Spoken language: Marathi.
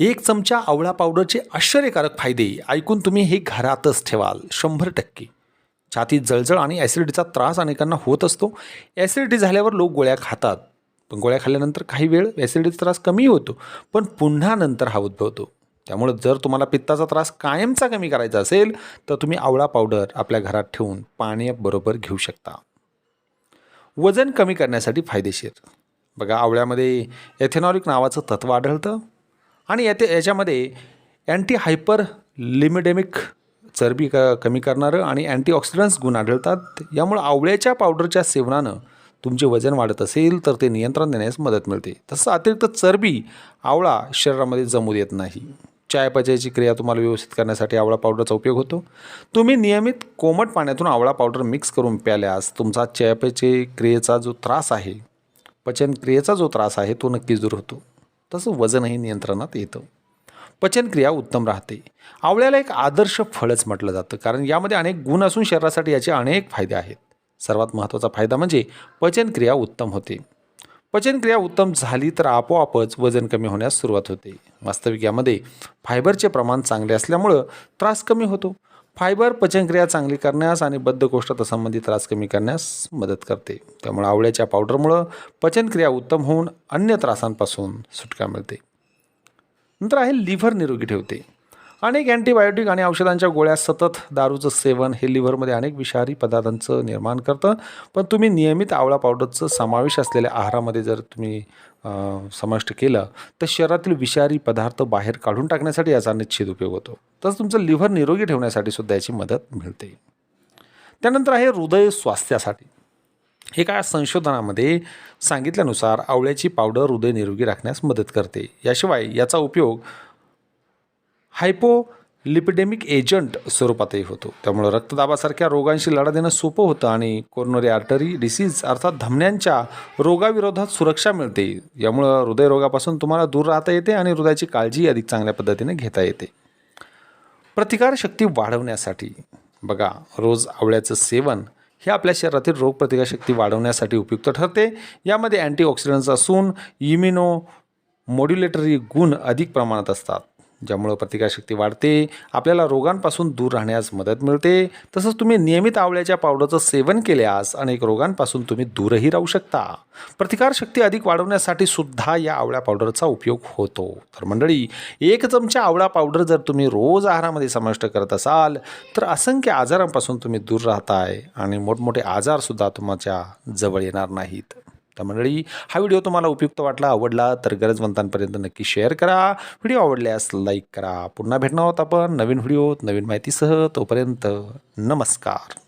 एक चमचा आवळा पावडरचे आश्चर्यकारक फायदे. ऐकून तुम्ही हे घरातच ठेवाल. शंभर टक्के. छातीत जळजळ आणि ॲसिडिटीचा त्रास अनेकांना होत असतो. ॲसिडिटी झाल्यावर लोक गोळ्या खातात. पण गोळ्या खाल्ल्यानंतर काही वेळ ॲसिडिटीचा त्रास कमी होतो. पण पुन्हा नंतर हा उद्भवतो. त्यामुळं जर तुम्हाला पित्ताचा त्रास कायमचा कमी करायचा असेल तर तुम्ही आवळा पावडर आपल्या घरात ठेवून पाण्याबरोबर घेऊ शकता. वजन कमी करण्यासाठी फायदेशीर. बघा आवळ्यामध्ये एथेनॉलिक नावाचं तत्व आढळतं. आणि याते याच्यामध्ये अँटी हायपर लिमिडेमिक चरबी क कमी करणारं आणि अँटीऑक्सिडंट्स गुण आढळतात. यामुळे आवळ्याच्या पावडरच्या सेवनानं तुमचे वजन वाढत असेल तर ते नियंत्रण देण्यास मदत मिळते. तसं अतिरिक्त चरबी आवळा शरीरामध्ये जमू देत नाही. चयापचयाची क्रिया तुम्हाला व्यवस्थित करण्यासाठी आवळा पावडरचा उपयोग होतो. तुम्ही नियमित कोमट पाण्यातून आवळा पावडर मिक्स करून प्याल्यास तुमचा चयापचय क्रियेचा जो त्रास आहे पचनक्रियेचा जो त्रास आहे तो नक्कीच दूर होतो. तसं वजनही नियंत्रणात येतं. पचनक्रिया उत्तम राहते. आवळ्याला एक आदर्श फळच म्हटलं जातं कारण यामध्ये अनेक गुण असून शरीरासाठी याचे अनेक फायदे आहेत. सर्वात महत्त्वाचा फायदा म्हणजे पचनक्रिया उत्तम होते. पचनक्रिया उत्तम झाली तर आपोआपच वजन कमी होण्यास सुरुवात होते. वास्तविक यामध्ये फायबरचे प्रमाण चांगले असल्यामुळं त्रास कमी होतो. फायबर पचनक्रिया चांगली करण्यास आणि बद्धकोष्ठता संबंधी त्रास कमी करण्यास मदत करते. त्यामुळे आवळ्याच्या पावडरमुळं पचनक्रिया उत्तम होऊन अन्य त्रासांपासून सुटका मिळते. नंतर आहे लिव्हर निरोगी ठेवते. अनेक अँटीबायोटिक आणि औषधांच्या गोळ्या सतत दारूचं सेवन हे लिव्हरमध्ये अनेक विषारी पदार्थांचं निर्माण करतं. पण तुम्ही नियमित आवळा पावडरचं समावेश असलेल्या आहारामध्ये जर तुम्ही समाविष्ट केलं तर शरीरातील विषारी पदार्थ बाहेर काढून टाकण्यासाठी याचा निश्चित उपयोग होतो. तसंच तुमचं लिव्हर निरोगी ठेवण्यासाठी सुद्धा याची मदत मिळते. त्यानंतर आहे हृदय स्वास्थ्यासाठी. हे काय संशोधनामध्ये सांगितल्यानुसार आवळ्याची पावडर हृदय निरोगी राखण्यास मदत करते. याशिवाय याचा उपयोग हायपोलिपिडेमिक एजंट स्वरूपातही होतो. त्यामुळं रक्तदाबासारख्या रोगांशी लढा देणं सोपं होतं आणि कोरोनरी आर्टरी डिसीज अर्थात धमन्यांच्या रोगाविरोधात सुरक्षा मिळते. यामुळं हृदयरोगापासून तुम्हाला दूर राहता येते आणि हृदयाची काळजी अधिक चांगल्या पद्धतीने घेता येते. प्रतिकारशक्ती वाढवण्यासाठी बघा रोज आवळ्याचं सेवन हे आपल्या शरीरातील रोगप्रतिकारशक्ती वाढवण्यासाठी उपयुक्त ठरते. यामध्ये अँटीऑक्सिडंट्स असून इम्युनो मॉड्युलेटरी गुण अधिक प्रमाणात असतात. ज्यामुळं प्रतिकारशक्ती वाढते आपल्याला रोगांपासून दूर राहण्यास मदत मिळते. तसंच तुम्ही नियमित आवळ्याच्या पावडरचं सेवन केल्यास अनेक रोगांपासून तुम्ही दूरही राहू शकता. प्रतिकारशक्ती अधिक वाढवण्यासाठी सुद्धा या आवळ्या पावडरचा उपयोग होतो. तर मंडळी एक चमचा आवळा पावडर जर तुम्ही रोज आहारामध्ये समाविष्ट करत असाल तर असंख्य आजारांपासून तुम्ही दूर राहताय आणि मोठमोठे आजारसुद्धा तुमच्या जवळ येणार नाहीत. तर मंडळी. हा व्हिडिओ तुम्हाला उपयुक्त वाटला आवडला तर गरजवंतांपर्यंत नक्की शेअर करा. व्हिडिओ आवडल्यास लाईक करा. पुन्हा भेटणार आहोत आपण नवीन व्हिडिओ नवीन माहितीसह. तोपर्यंत नमस्कार.